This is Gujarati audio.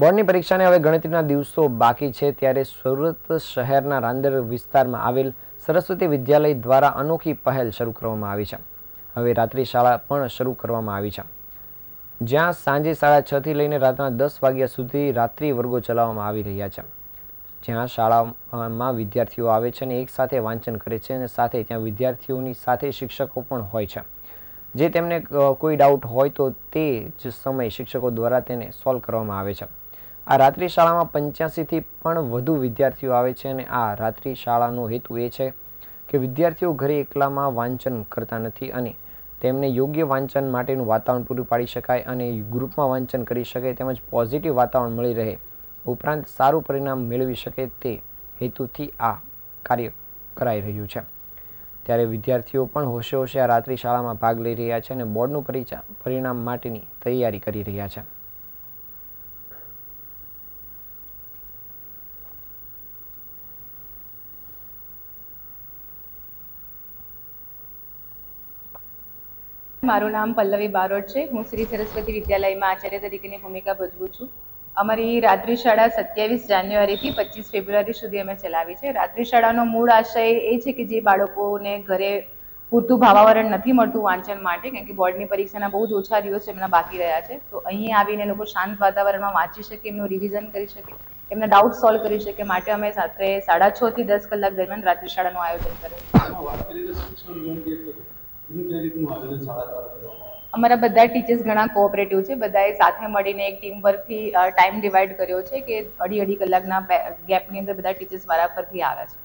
બોર્ડની પરીક્ષાને હવે ગણતરીના દિવસો બાકી છે ત્યારે સુરત શહેરના રાંદેર વિસ્તારમાં આવેલ સરસ્વતી વિદ્યાલય દ્વારા અનોખી પહેલ શરૂ કરવામાં આવી છે. હવે રાત્રિ શાળા પણ શરૂ કરવામાં આવી છે. જ્યાં સાંજે સાડા છ થી લઈને રાતના દસ વાગ્યા સુધી રાત્રિ વર્ગો ચલાવવામાં આવી રહ્યા છે. જ્યાં શાળામાં વિદ્યાર્થીઓ આવે છે અને એકસાથે વાંચન કરે છે અને સાથે ત્યાં વિદ્યાર્થીઓની સાથે શિક્ષકો પણ હોય છે. જે તેમને કોઈ ડાઉટ હોય તો તે જ સમયે શિક્ષકો દ્વારા તેને સોલ્વ કરવામાં આવે છે. આ રાત્રિ શાળામાં પંચ્યાસીથી પણ વધુ વિદ્યાર્થીઓ આવે છે અને આ રાત્રિ શાળાનો હેતુ એ છે કે વિદ્યાર્થીઓ ઘરે એકલામાં વાંચન કરતા નથી અને તેમને યોગ્ય વાંચન માટેનું વાતાવરણ પૂરું પાડી શકાય અને ગ્રુપમાં વાંચન કરી શકે તેમજ પોઝિટિવ વાતાવરણ મળી રહે, ઉપરાંત સારું પરિણામ મેળવી શકે તે હેતુથી આ કાર્ય કરાઈ રહ્યું છે. ત્યારે વિદ્યાર્થીઓ પણ હોશે હોશે આ રાત્રિ શાળામાં ભાગ લઈ રહ્યા છે અને બોર્ડનું પરિણામ માટેની તૈયારી કરી રહ્યા છે. મારું નામ પલ્લવી બારોટ છે. હું શ્રી સરસ્વતી વિદ્યાલયમાં આચાર્ય તરીકેની ભૂમિકા ભજવું છું. અમારી રાત્રિ શાળા સત્યાવીસ જાન્યુઆરીથી પચીસ ફેબ્રુઆરી સુધી અમે ચલાવી છે. રાત્રિ શાળાનો મૂળ આશય એ છે કે જે બાળકોને ઘરે પૂરતું ભાવાવરણ નથી મળતું વાંચન માટે કારણ કે બોર્ડની પરીક્ષાના બહુ જ ઓછા દિવસો એમના બાકી રહ્યા છે. તો અહીં આવીને લોકો શાંત વાતાવરણમાં વાંચી શકે, એમનું રિવિઝન કરી શકે, એમના ડાઉટ સોલ્વ કરી શકે. માટે અમે સાથે સાડા છ થી દસ કલાક દરમિયાન રાત્રિ શાળાનું આયોજન કરે છે અમારા બધા ટીચર્સ ઘણા કોઓપરેટિવ છે. બધાએ સાથે મળીને એક ટીમ વર્કથી ટાઈમ ડિવાઈડ કર્યો છે કે અઢી અઢી કલાકના ગેપની અંદર બધા ટીચર્સ વારાફરથી આવે છે.